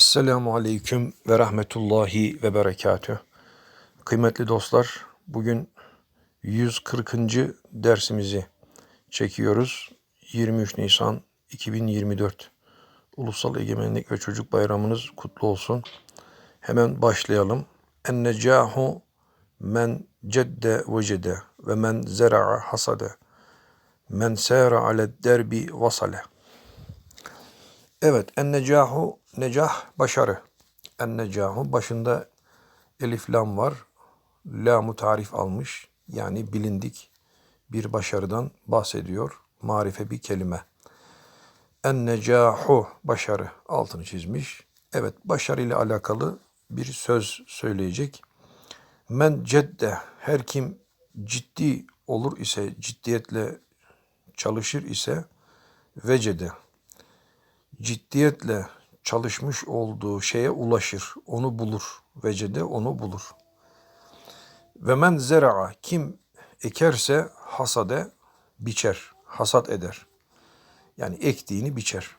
Esselamu Aleyküm ve Rahmetullahi ve Berekatüh. Kıymetli dostlar, bugün 140. dersimizi çekiyoruz. 23 Nisan 2024. Ulusal Egemenlik ve Çocuk Bayramınız kutlu olsun. Hemen başlayalım. En-necahu men cedde vecede ve men zera'a hasade. Men sâra aled derbi vasale. Evet, en necahu, necah başarı. En necahu başında elif lam var. Lamu tarif almış. Yani bilindik bir başarıdan bahsediyor. Marife bir kelime. En necahu başarı altını çizmiş. Evet, başarı ile alakalı bir söz söyleyecek. Men cedde her kim ciddi olur ise, ciddiyetle çalışır ise vecede ciddiyetle çalışmış olduğu şeye ulaşır, onu bulur. Vecede onu bulur. Ve men zera'a kim ekerse hasade biçer, hasat eder. Yani ektiğini biçer.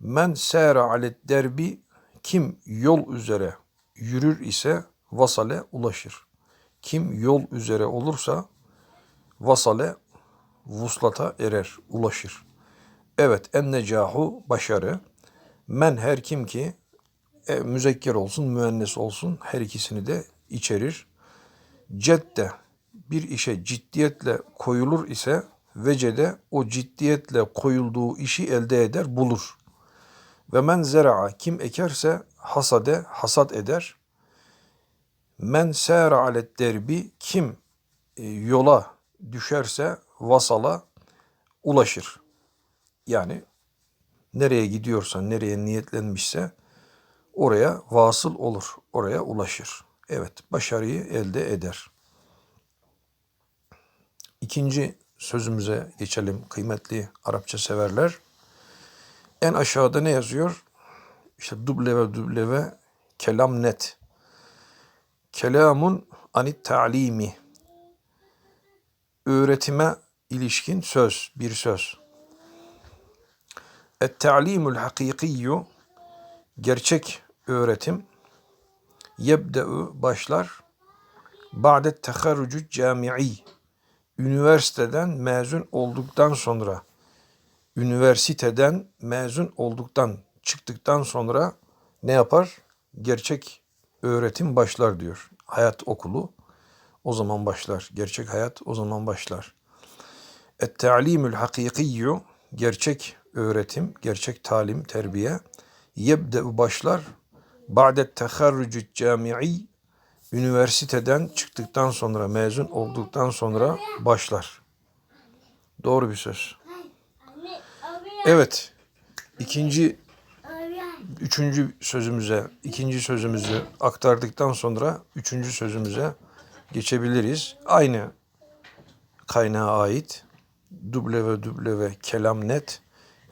Men sera alet derbi kim yol üzere yürür ise vasale ulaşır. Kim yol üzere olursa vasale vuslata erer, ulaşır. Evet, en necahu başarı. Men her kim ki e, müzekker olsun, müennes olsun her ikisini de içerir. Cedde bir işe ciddiyetle koyulur ise vecede o ciddiyetle koyulduğu işi elde eder, bulur. Ve men zera'a kim ekerse hasade hasat eder. Men sâra alet derbi kim e, yola düşerse vasala ulaşır. Yani nereye gidiyorsa, nereye niyetlenmişse oraya vasıl olur, oraya ulaşır. Evet, başarıyı elde eder. İkinci sözümüze geçelim kıymetli Arapça severler. En aşağıda ne yazıyor? İşte ve kelam net. Kelamun anit ta'limi. Öğretime ilişkin söz, bir söz. Et-ta'limul hakikiyyu gerçek öğretim yebde'u başlar ba'det teharrucu cami'i üniversiteden mezun olduktan sonra üniversiteden mezun olduktan çıktıktan sonra ne yapar? Gerçek öğretim başlar diyor. Hayat okulu o zaman başlar. Gerçek hayat o zaman başlar. Et-ta'limul hakikiyyu gerçek öğretim, gerçek talim, terbiye yebde başlar ba'det teharrucu cami'i üniversiteden çıktıktan sonra, mezun olduktan sonra başlar. Doğru bir söz. Evet. ikinci üçüncü sözümüze, ikinci sözümüzü aktardıktan sonra üçüncü sözümüze geçebiliriz. Aynı kaynağa ait. Duble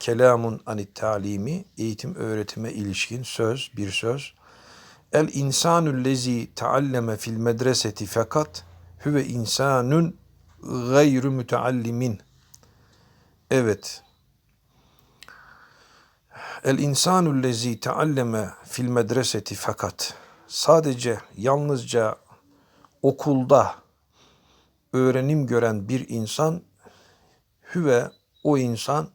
kelamun anit talimi, eğitim öğretime ilişkin söz, bir söz. El insanul lezi taalleme fil medreseti fakat huve insanun gayru müteallimin. Evet. El insanul lezi taalleme fil medreseti fakat sadece yalnızca okulda öğrenim gören bir insan hüve o insan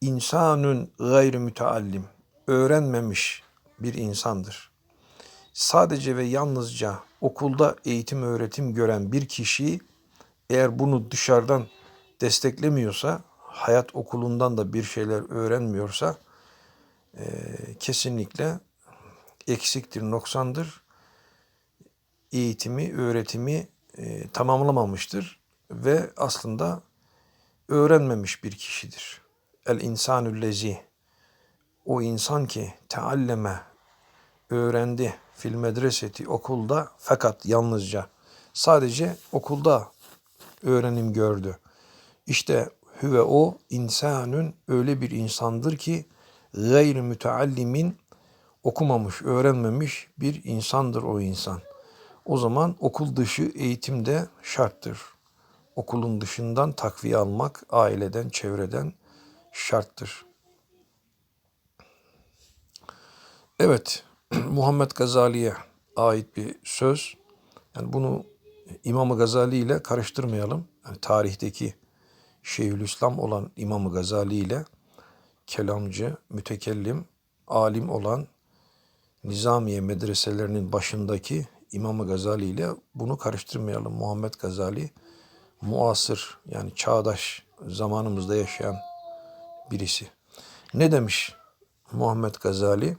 insanun gayr müteallim, öğrenmemiş bir insandır. Sadece ve yalnızca okulda eğitim öğretim gören bir kişi eğer bunu dışarıdan desteklemiyorsa, hayat okulundan da bir şeyler öğrenmiyorsa e, kesinlikle eksiktir, noksandır. Eğitimi, öğretimi e, tamamlamamıştır ve aslında öğrenmemiş bir kişidir el insanü lezi o insan ki tealleme öğrendi fil medreseti okulda fakat yalnızca sadece okulda öğrenim gördü. İşte hüve o insanün öyle bir insandır ki gayr müteallimin okumamış, öğrenmemiş bir insandır o insan. O zaman okul dışı eğitimde şarttır. Okulun dışından takviye almak aileden, çevreden şarttır. Evet, Muhammed Gazali'ye ait bir söz. Yani bunu İmam-ı Gazali ile karıştırmayalım. Yani tarihteki Şeyhülislam olan İmam-ı Gazali ile kelamcı, mütekellim, alim olan Nizamiye medreselerinin başındaki İmam-ı Gazali ile bunu karıştırmayalım. Muhammed Gazali muasır yani çağdaş zamanımızda yaşayan birisi. Ne demiş Muhammed Gazali?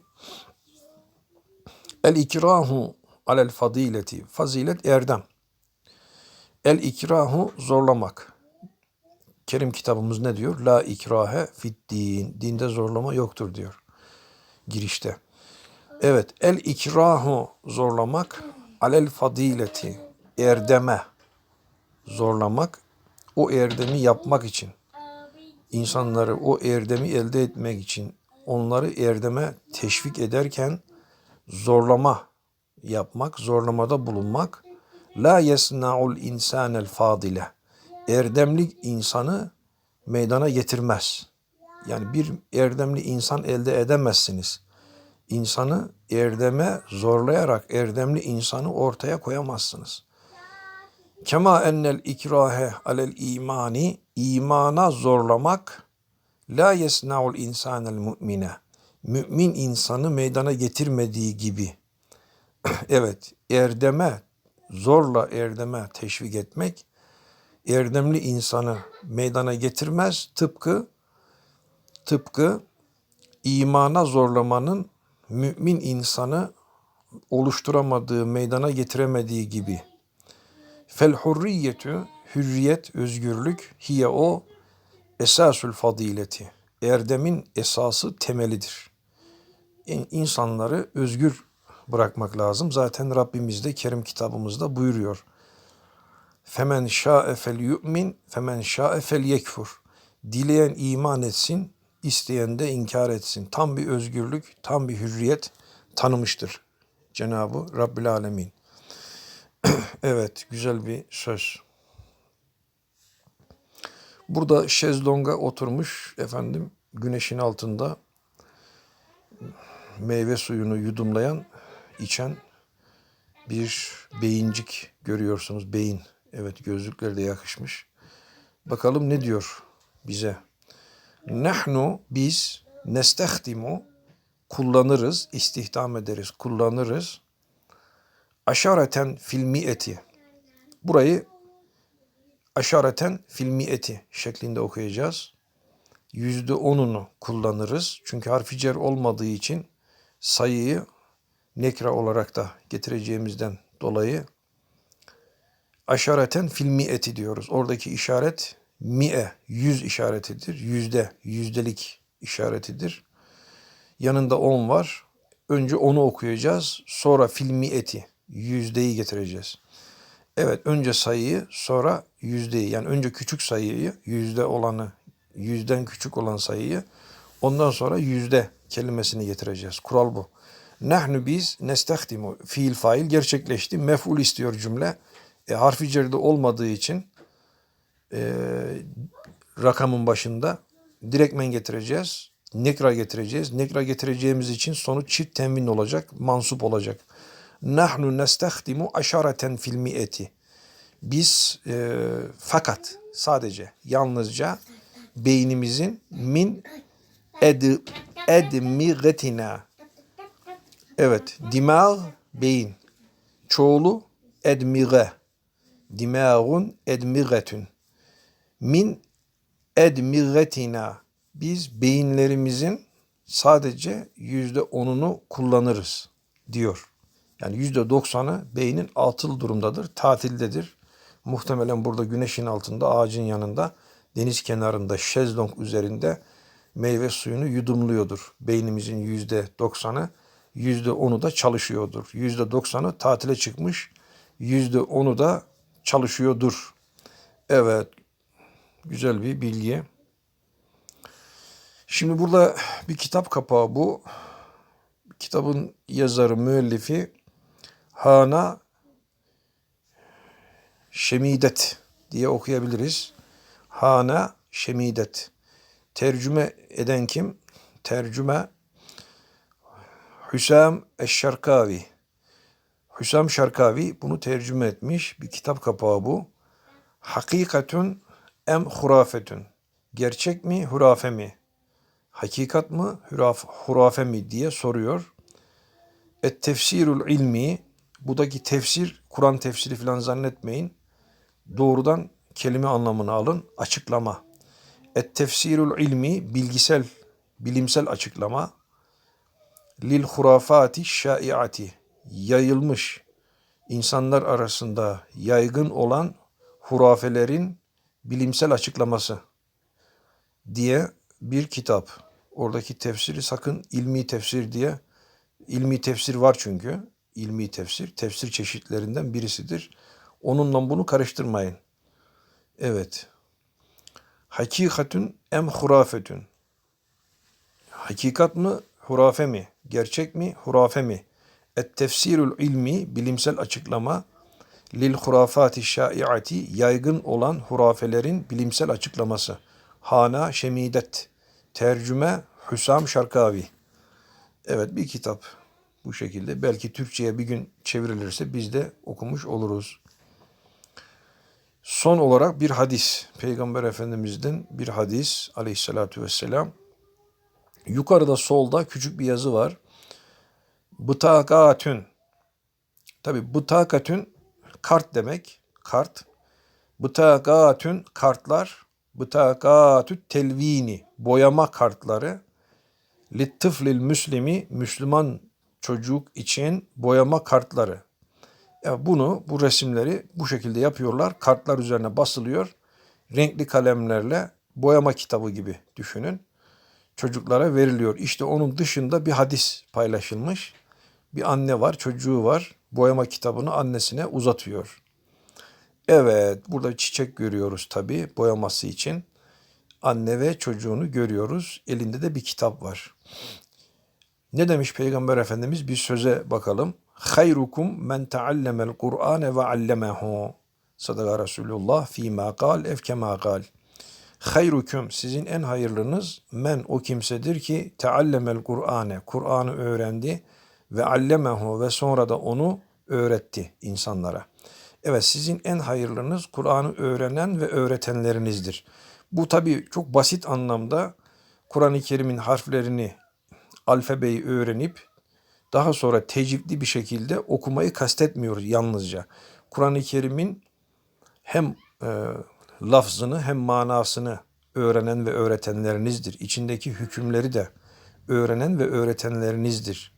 El ikrahu alel fadileti. Fazilet erdem. El ikrahu zorlamak. Kerim kitabımız ne diyor? La ikrahe fit din. Dinde zorlama yoktur diyor. Girişte. Evet. El ikrahu zorlamak. Alel fadileti. Erdeme zorlamak. O erdemi yapmak için. İnsanları o erdemi elde etmek için onları erdeme teşvik ederken zorlama yapmak, zorlamada bulunmak la yesna'ul insanel fadile. Erdemli insanı meydana getirmez. Yani bir erdemli insan elde edemezsiniz. İnsanı erdeme zorlayarak erdemli insanı ortaya koyamazsınız. Kema ennel ikrahe alel imani imana zorlamak la yesna'ul insanel mu'mine. Mümin insanı meydana getirmediği gibi. evet, erdeme zorla erdeme teşvik etmek erdemli insanı meydana getirmez. Tıpkı tıpkı imana zorlamanın mümin insanı oluşturamadığı, meydana getiremediği gibi. Fel hurriyetü, hürriyet, özgürlük, hiye o, esasül fadileti. Erdemin esası temelidir. İn- İnsanları özgür bırakmak lazım. Zaten Rabbimiz de Kerim kitabımızda buyuruyor. Femen şa'e fel yu'min, femen şa'e fel yekfur. Dileyen iman etsin, isteyen de inkar etsin. Tam bir özgürlük, tam bir hürriyet tanımıştır Cenab-ı Rabbül Alemin. Evet, güzel bir söz. Burada şezlonga oturmuş efendim güneşin altında meyve suyunu yudumlayan, içen bir beyincik görüyorsunuz. Beyin. Evet gözlükleri de yakışmış. Bakalım ne diyor bize. Nahnu biz nestehdimu kullanırız, istihdam ederiz, kullanırız. Aşareten filmi eti. Burayı aşareten filmi eti şeklinde okuyacağız. Yüzde onunu kullanırız. Çünkü harfi cer olmadığı için sayıyı nekra olarak da getireceğimizden dolayı aşareten filmi eti diyoruz. Oradaki işaret mi'e, yüz işaretidir. Yüzde, yüzdelik işaretidir. Yanında on var. Önce onu okuyacağız. Sonra filmi eti, yüzdeyi getireceğiz. Evet, önce sayıyı, sonra yüzdeyi. Yani önce küçük sayıyı, yüzde olanı, yüzden küçük olan sayıyı, ondan sonra yüzde kelimesini getireceğiz. Kural bu. Nahnu biz nestehdimu fiil fail gerçekleşti. Mef'ul istiyor cümle. E, harfi ceride olmadığı için e, rakamın başında direktmen getireceğiz. Nekra getireceğiz. Nekra getireceğimiz için sonuç çift temin olacak, mansup olacak. Nahnu nestehdimu aşareten fil mi'eti. Biz e, fakat sadece yalnızca beynimizin min ed edmigetina Evet, dimağ beyin. Çoğulu edmige. Dimağun edmigetün. Min edmigetina. Biz beyinlerimizin sadece yüzde onunu kullanırız diyor. Yani yüzde doksanı beynin atıl durumdadır, tatildedir. Muhtemelen burada güneşin altında, ağacın yanında, deniz kenarında, şezlong üzerinde meyve suyunu yudumluyordur. Beynimizin yüzde doksanı, yüzde onu da çalışıyordur. Yüzde doksanı tatile çıkmış, yüzde onu da çalışıyordur. Evet, güzel bir bilgi. Şimdi burada bir kitap kapağı bu. Kitabın yazarı, müellifi Hana Şemidet diye okuyabiliriz. Hana Şemidet. Tercüme eden kim? Tercüme Hüsam Eşşarkavi. Hüsam Şarkavi bunu tercüme etmiş. Bir kitap kapağı bu. Hakikatun em hurafetun. Gerçek mi, hurafe mi? Hakikat mı, huraf, hurafe mi diye soruyor. Et tefsirul ilmi. Budaki tefsir, Kur'an tefsiri falan zannetmeyin. Doğrudan kelime anlamını alın. Açıklama. Et tefsirul ilmi, bilgisel, bilimsel açıklama. Lil hurafati şaiati. Yayılmış, insanlar arasında yaygın olan hurafelerin bilimsel açıklaması diye bir kitap. Oradaki tefsiri sakın ilmi tefsir diye ilmi tefsir var çünkü. İlmi tefsir tefsir çeşitlerinden birisidir. Onunla bunu karıştırmayın. Evet. Hakikatün em hurafetün. Hakikat mı, hurafe mi? Gerçek mi, hurafe mi? Et tefsirul ilmi, bilimsel açıklama, lil hurafati şaiati, yaygın olan hurafelerin bilimsel açıklaması. Hana Şemidet, tercüme Hüsam Şarkavi. Evet bir kitap bu şekilde. Belki Türkçe'ye bir gün çevrilirse biz de okumuş oluruz. Son olarak bir hadis. Peygamber Efendimiz'den bir hadis aleyhissalatü vesselam. Yukarıda solda küçük bir yazı var. Bıtakatün. Tabi bıtakatün kart demek. Kart. Bıtakatün kartlar. Bıtakatü telvini. Boyama kartları. Littıflil müslimi. Müslüman çocuk için boyama kartları. Ya bunu, bu resimleri bu şekilde yapıyorlar. Kartlar üzerine basılıyor. Renkli kalemlerle boyama kitabı gibi düşünün. Çocuklara veriliyor. İşte onun dışında bir hadis paylaşılmış. Bir anne var, çocuğu var. Boyama kitabını annesine uzatıyor. Evet, burada çiçek görüyoruz tabii boyaması için. Anne ve çocuğunu görüyoruz. Elinde de bir kitap var. Ne demiş Peygamber Efendimiz? Bir söze bakalım. Hayrukum men taallemel Kur'ane ve allemehu. Sadaka Resulullah fîmâ kal ev kemâ kal. Hayrukum sizin en hayırlınız men o kimsedir ki teallemel Kur'ane Kur'an'ı öğrendi ve allemehu ve sonra da onu öğretti insanlara. Evet sizin en hayırlınız Kur'an'ı öğrenen ve öğretenlerinizdir. Bu tabi çok basit anlamda Kur'an-ı Kerim'in harflerini, alfabeyi öğrenip daha sonra tecvidli bir şekilde okumayı kastetmiyoruz yalnızca. Kur'an-ı Kerim'in hem e, lafzını hem manasını öğrenen ve öğretenlerinizdir. İçindeki hükümleri de öğrenen ve öğretenlerinizdir.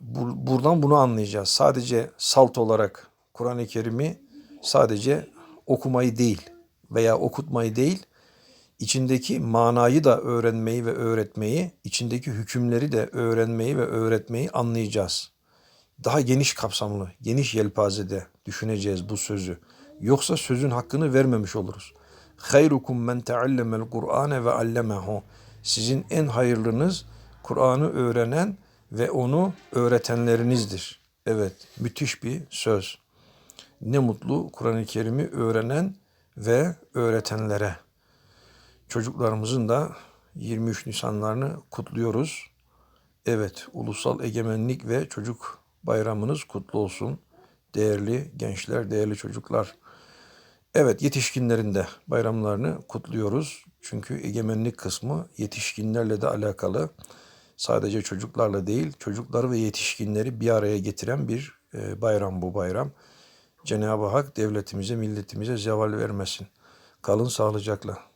Bu, buradan bunu anlayacağız. Sadece salt olarak Kur'an-ı Kerim'i sadece okumayı değil veya okutmayı değil, içindeki manayı da öğrenmeyi ve öğretmeyi, içindeki hükümleri de öğrenmeyi ve öğretmeyi anlayacağız. Daha geniş kapsamlı, geniş yelpazede düşüneceğiz bu sözü. Yoksa sözün hakkını vermemiş oluruz. Hayrukum men teallemel Kur'ane ve allemehu. Sizin en hayırlınız Kur'an'ı öğrenen ve onu öğretenlerinizdir. Evet, müthiş bir söz. Ne mutlu Kur'an-ı Kerim'i öğrenen ve öğretenlere. Çocuklarımızın da 23 Nisanlarını kutluyoruz. Evet, Ulusal Egemenlik ve Çocuk Bayramınız kutlu olsun. Değerli gençler, değerli çocuklar. Evet, yetişkinlerin de bayramlarını kutluyoruz. Çünkü egemenlik kısmı yetişkinlerle de alakalı. Sadece çocuklarla değil, çocukları ve yetişkinleri bir araya getiren bir e, bayram bu bayram. Cenab-ı Hak devletimize, milletimize zeval vermesin. Kalın sağlıcakla.